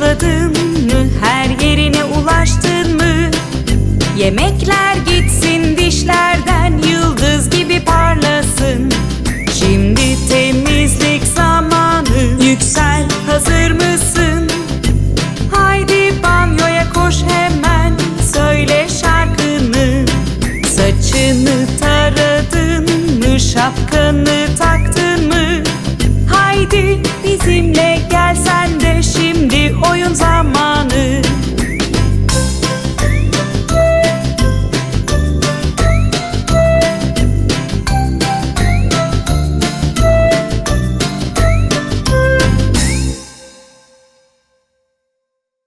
Fırçaladın mı? Her yerine ulaştın mı? Yemekler gitsin dişlerden Yıldız gibi parlasın Şimdi temizlik zamanı Yüksel hazır mısın? Haydi banyoya koş hemen Söyle şarkını Saçını taradın mı? Şapkanı taktın